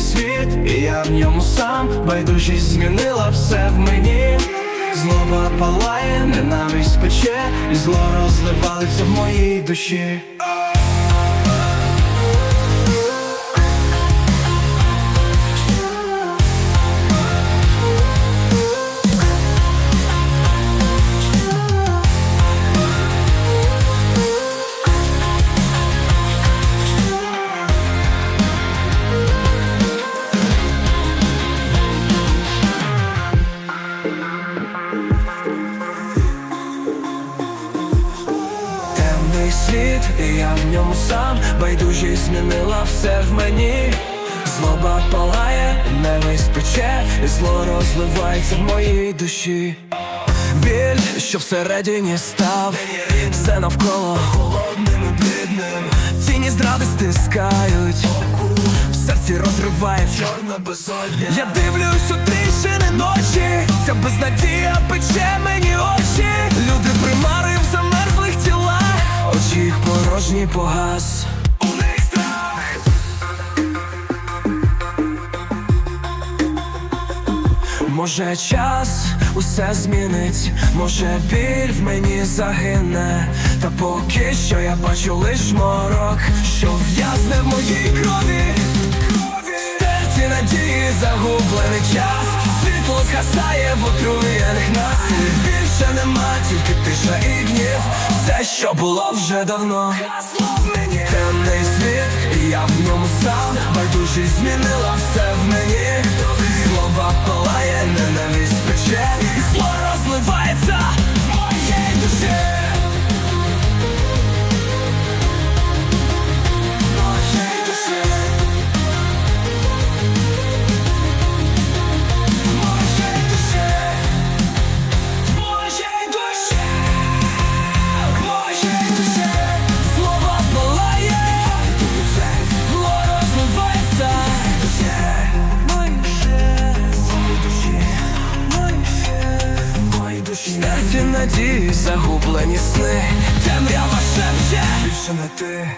світ, і я в ньому сам байдужість змінила все в мені. Злоба палає, ненависть пече, і зло розливалося в моїй душі. Світ, і я в ньому сам байдужість змінила все в мені. Злоба палає, ненависть пече, і зло розливається в моїй душі. Біль, що всередині став, все навколо холодним і блідним. Тіні зради стискають, в серці розриває чорна безодня. Я дивлюсь у тріщини порожні погас. Може час усе змінить, може біль в мені загине, та поки що я бачу лиш морок, що в'язне в моїй крові, Стерті надії загублений час, світло згасає в отруєних нас що було вже давно. Темний світ, і я в ньому сам Байдужість змінила все в мені надії, загублені сни. Темрява шепче. Більше не ти